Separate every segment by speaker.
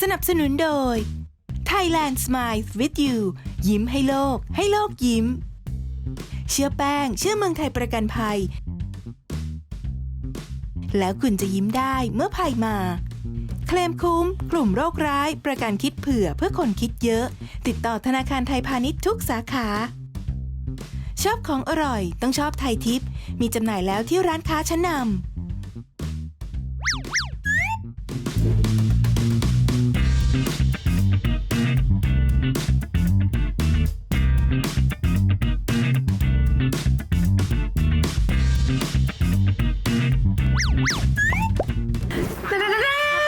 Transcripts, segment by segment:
Speaker 1: สนับสนุนโดย Thailand Smile with you ยิ้มให้โลก ให้โลกยิ้ม เชื่อแป้ง เชื่อเมืองไทยประกันภัย แล้วคุณจะยิ้มได้เมื่อภัยมา เคลมคุ้ม กลุ่มโรคร้าย ประกันคิดเผื่อเพื่อคนคิดเยอะ ติดต่อธนาคารไทยพาณิชย์ทุกสาขา ชอบของอร่อย ต้องชอบไทยทิป มีจำหน่ายแล้วที่ร้านค้าชั้นนำ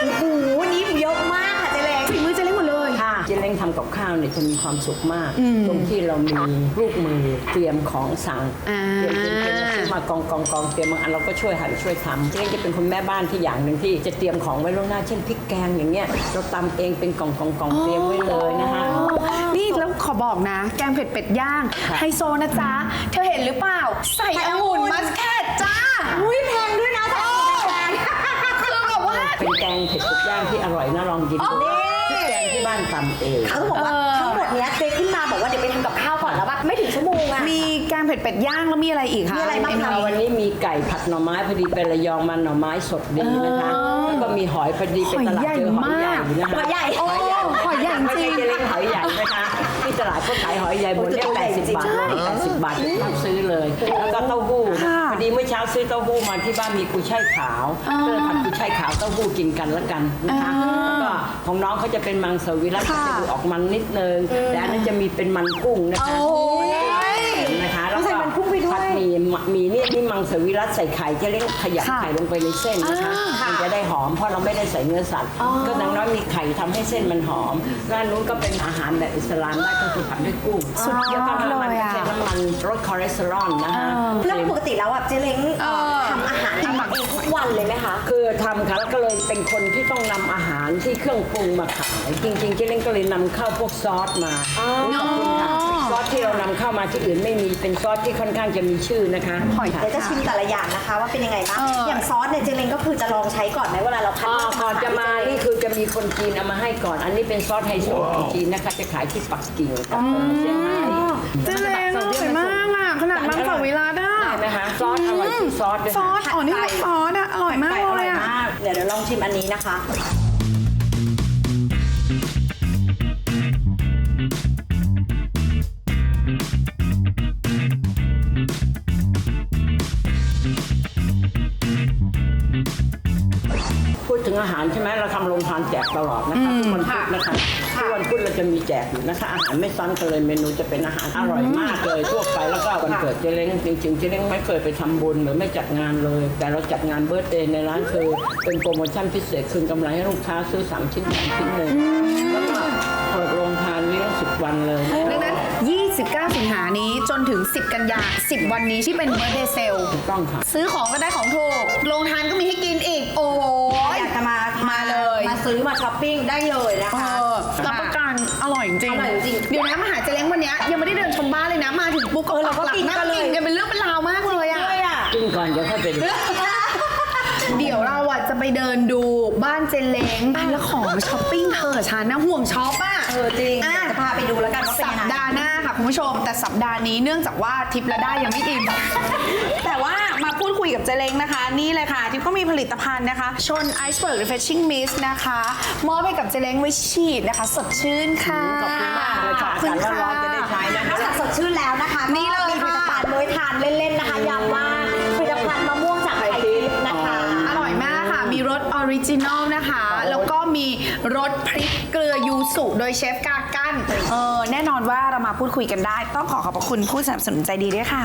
Speaker 2: โอ้โหวันนี้เยอะมากค่ะเจเล้ง
Speaker 3: ฝีมือเจะเล่นหมดเลย
Speaker 4: ค่ะเจเล้งทำกับข้าวเนี่ยจะมีความสุขมากตรงที่เรามีลูกมือเตรียมของสั่ง
Speaker 3: อ่า
Speaker 4: เตรียมเตรียมเตรียมแล้วซื้อมากองกองกองเตรียมบางอันเราก็ช่วยหั่นช่วยทำเจเล้งจะเป็นคนแม่บ้านที่อย่างหนึ่งที่จะเตรียมของไว้ล่วงหน้าเช่นพริกแกงอย่างเงี้ยเราตำเองเป็นกองกองกองเตรียมไว้เลยนะคะ
Speaker 3: นี่แล้วขอบอกนะ แกงเผ็ดเป็ดย่าง
Speaker 4: ค่ะ
Speaker 3: ไฮโซนะจ๊ะ เธอเห็นหรือเปล่า ใส่องุ่นมัสแคทจ้า
Speaker 2: อุ้ยแพงด้วยนะแต่แพง
Speaker 3: คือแบบว่า
Speaker 4: เป็นแกงเผ็ดเป็ดย่างที่อร่อยน่าลองกินดู
Speaker 2: นี่
Speaker 4: พริกแกงที่บ้านตำเอง
Speaker 2: เขาต้องบอกว่า
Speaker 3: เออ
Speaker 2: ทั้งหมดเนี้ยเจขึ้นมาบอกว่าเดี๋ยวไปทำกับข้าวก่อนแล้วว่าไม่ถึงชั่วโมงอะ
Speaker 3: มีแกงเผ็ดเป็ดย่างแล้วมีอะไรอีกคะ
Speaker 2: มีอะไรบ้างคะ
Speaker 3: เมนู
Speaker 4: วันนี้มีไก่ผัดหน่อไม้พอดีไประยองมันหน่อไม้สดดีนะคะแล้วก็มีหอยพอดีเป็นตลาดเจอหอยใหญ่นะคะ
Speaker 2: หอยใหญ่
Speaker 4: หอยใหญ่
Speaker 3: หอยใหญ่
Speaker 4: ไม่
Speaker 3: จริ
Speaker 4: ใช่
Speaker 3: ง
Speaker 4: เจเล้งหอยใหญ่นะคะที่ ตลาดก็ขายหอยใหญ่บนเนี้ย
Speaker 2: โอ้โห
Speaker 4: แปดสิบบาท
Speaker 2: ใช่
Speaker 4: แปดสิบบาทต้องซื้อเลย แล้วก็เต้าหู้
Speaker 3: ค่ะ
Speaker 4: พอดีเมื่อเช้าซื้อเต้าหู้มาที่บ้านมีกุยช่ายขาวก็เลยผัดกุยช่ายขาวเต้าหู้กินกันแล้วกันนะคะแล้วก็ของน้องเขาจะเป็นมังสวิรัต
Speaker 3: ค่ะ
Speaker 4: จะดูออกมันนิดนึงแต่อันนั้นจะมีเป็นมันกุ้งนะคะ
Speaker 3: โอ้ย
Speaker 2: มี่
Speaker 4: หมี่เนี่ยนี่มังสวิรัตใส่ไข่จะเล่นขยับ
Speaker 3: ค่ะ
Speaker 4: ไข่ลงไปในเส้นนะคะ
Speaker 3: อ่า
Speaker 4: มันจะได้หอมเพราะเราไม่ได้ใส่เนื้อสัตว์ ก็ดังน้อยมีไข่ทำให้เส้นมันหอมด้านนู้นก็เป็นอาหารแบบอิสลามได้ก็คือผัดด้วยกุ้ง
Speaker 3: สุดยอด
Speaker 4: แล้วก็น้ำมัน
Speaker 3: เลยอะ
Speaker 4: ใช้น้ำมันลดคอเลสเตอรอลนะคะ
Speaker 2: แล้วปกติแล้วอะเจเล้งเอ่อทำอาหารทำเองทุกวันเลยไหมคะ
Speaker 4: คือทำค่ะแล้วก็เลยเป็นคนที่ต้องนำอาหารที่เครื่องปรุงมาขายจริงๆเจ๊เล้งก็เลยนำเข้าพวกซอสมาขอบคุณค่ะ ซอสที่เรานำเข้ามาที่อื่นไม่มีเป็นซอสที่ค่อนข้างจะมีชื่อนะคะ
Speaker 3: หอย
Speaker 2: เดี๋ยวจะชิมแต่ละอย่างนะคะว่าเป็นยังไงบ้าง
Speaker 3: เออ
Speaker 2: อ
Speaker 3: อ
Speaker 2: ย่างซอสเนี่ยเจเล้งก็คือจะลองใช้ก่อนไหมเวลาเราคัด
Speaker 4: อ่า
Speaker 2: เลื
Speaker 4: ก่อนจะมานี่คือจะมีคนจีนเอามาให้ก่อน อันนี้เป็นซอสไฮโซของจีนนะคะ จะขายที่ปักกิ่งกับเซี่ยงไฮ้
Speaker 3: เจะเล่นอร่อยมากอะขนาดมังสวิรัตอะ
Speaker 4: ได้ไหมคะซอสอร่อยที่ซอสด้วย
Speaker 3: ซอ
Speaker 4: ค่ะ
Speaker 3: สอ๋อ นี่คือซอสอะ อร่อยมาก
Speaker 2: ไก่อ
Speaker 3: เล
Speaker 2: ร่อยย
Speaker 3: อะ
Speaker 2: มากเดี๋ยวเดี๋ยวลองชิมอันนี้นะคะ
Speaker 4: อาหารใช่ไหมเราทำโรงทานแจกตลอดนะคะทุกวันพุธนะคะทุกวันพุธเราจะมีแจกอยู่นะคะ อาหารไม่ซ้ำกันเลยเมนูจะเป็นอาหารอร่อยมากเลยทั่วไปแล้วก็วันเกิดเจเล้งจริงๆเจเล้งไม่เคยไปทำบุญหรือไม่จัดงานเลย แต่เราจัดงานเบิร์ตเดย์ในร้านคือเป็นโปรโมชั่นพิเศษคืนกำไรให้ลูกค้าซื้อสามชิ้นแถมชิ้นหนึ่งแล้วก็เปิดโรงทานเลี้ยงสิบวันเลย
Speaker 3: ดังนั้น 29สิงหานี้จนถึง 10 กันยา 10 วันนี้ที่เป็นเบ r ร์ d เดย์เซล
Speaker 4: ถูกต้องค่ะ
Speaker 3: ซื้อของก็ได้ของถูก โรงทานก็มีให้กินอีก โอ้ย
Speaker 2: อยากจะมา
Speaker 3: มาเลย
Speaker 2: มาซื้อมาช้อปปิ้งได้เลยนะ
Speaker 3: เอ
Speaker 2: คะ
Speaker 3: อรับประกันอร่อยจริง
Speaker 2: อร่อยจริง
Speaker 3: เดี๋ยวนะมาหาเจเล้งวันเนี้ยยังไม่ได้เดินชมบ้านเลยนะ มาถึงปุ๊บก็
Speaker 2: เออเราก็
Speaker 3: หลั
Speaker 2: กิน
Speaker 3: นั่ง
Speaker 2: กันเลย
Speaker 3: กินกันเป็นเรื่องเป็นราวมากเลยอะ
Speaker 2: ด้วยอะ
Speaker 4: กินก่อนเดี๋ยวค่อยไปดู
Speaker 3: เดี๋ยวเราอะ จะไปเดินดูบ้านเจเล้งแล้วของมาช้อปปิ้งเธอฉันนะห่วงช็อปอะ
Speaker 2: เออจริง
Speaker 3: อะ
Speaker 2: เดี๋ยวจะพาไปดูแล้วกันว่าเป็น
Speaker 3: สั
Speaker 2: ยั
Speaker 3: ป
Speaker 2: งไง
Speaker 3: ดาห์หน้าค่ะคุณผู้ชม แต่สัปดาห์นี้เนื่องจากว่าทิปและได้ยังไม่อิ่ม แต่ว่ามาพูดคุยกับเจเล้งนะคะ นี่เลยค่ะทิปก็มีผลิตภัณฑ์นะคะ ชน Iceberg Refreshing Mist นะคะ มอบให้กับเจเล้งไว้ฉีดนะคะ สดชื่นค่ะ
Speaker 4: ขอบคุณมากเลยค่ะ
Speaker 3: ขอบคุณ
Speaker 4: อากาศร้อนๆจะได้ใช้นะ
Speaker 2: นอกจากสดชื่นแล้วนะคะ
Speaker 3: นี่เลย
Speaker 2: ก็มีผลิต
Speaker 3: ค่ะ
Speaker 2: ภัณฑ์มื้อทานเล่นๆ
Speaker 3: รสพริกเกลือยูสุโดยเชฟกากั้นเออแน่นอนว่าเรามาพูดคุยกันได้ ต้องขอขอบพระคุณผู้สนับสนุนใจดีด้วยค่ะ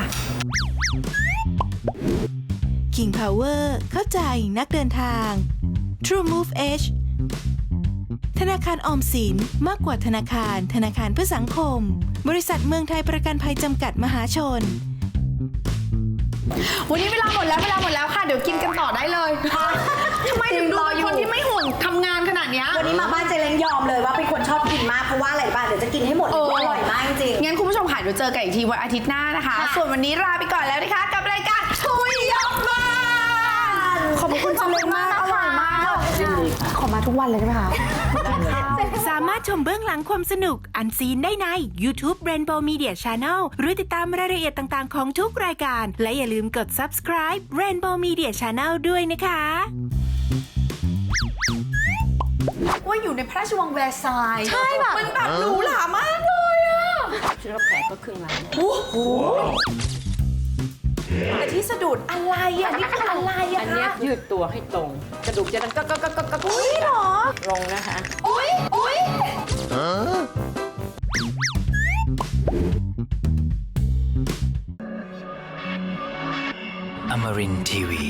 Speaker 1: King Power เข้าใจนักเดินทาง True Move Edge ธนาคารออมสินมากกว่าธนาคาร ธนาคารเพื่อสังคม บริษัทเมืองไทยประกันภัยจำกัดมหาชน
Speaker 3: วันนี้เวลาหมดแล้วเวลาหมดแล้วค่ะ เดี๋ยวกินกันต่อได้เลยทำไมถึงดูเป็นคนที่ไม่ห่วงทำงา นขนาดเนี้ย
Speaker 2: วันนี้มาบ้านเจเล้งยอมเลยว่าเป็นคนชอบกินมากเพราะว่าอะไรบ้างเดี๋ยวจะกินให้หมดเลยเพราะอร่อยมากจริง
Speaker 3: งั้นคุณผู้ชมค่ะเดี๋ยวเจอกันอีกทีวันอาทิตย์หน้านะคะ
Speaker 2: ค่ะ
Speaker 3: ส่วนวันนี้ลาไปก่อนแล้วนะคะ กับรายการคุยยกบ้านขอบคุณจังเลยมากอร่อยมาก
Speaker 4: จริง
Speaker 3: ทุกวันเลยใช่ไหมคะ
Speaker 1: สามารถชมเบื้องหลังความสนุกอันซีนได้ใน YouTube Rainbow Media Channel หรือติดตามรายละเอียดต่างๆของทุกรายการ และอย่าลืมกด subscribe Rainbow Media Channel ด้วยนะคะ
Speaker 3: ว่าอยู่ในพระราชวังแวร์ซายน์
Speaker 2: ใช่แบบ
Speaker 3: มันแบบหรูหรามากเลยอะ
Speaker 4: ชุดรับแขกก็ครึ่งล้านโอ้โห
Speaker 3: แต่ที่สะดุดอะไรอะนี่คืออะไรอะ
Speaker 4: อันนี้ยืดตัวให้ตรง กระดูกจะดังก็ก็ก็ก็ก็
Speaker 3: อุ้ยเหรอ
Speaker 4: ลงนะคะ
Speaker 3: อุ้ยอุ้ยอมรินทีวี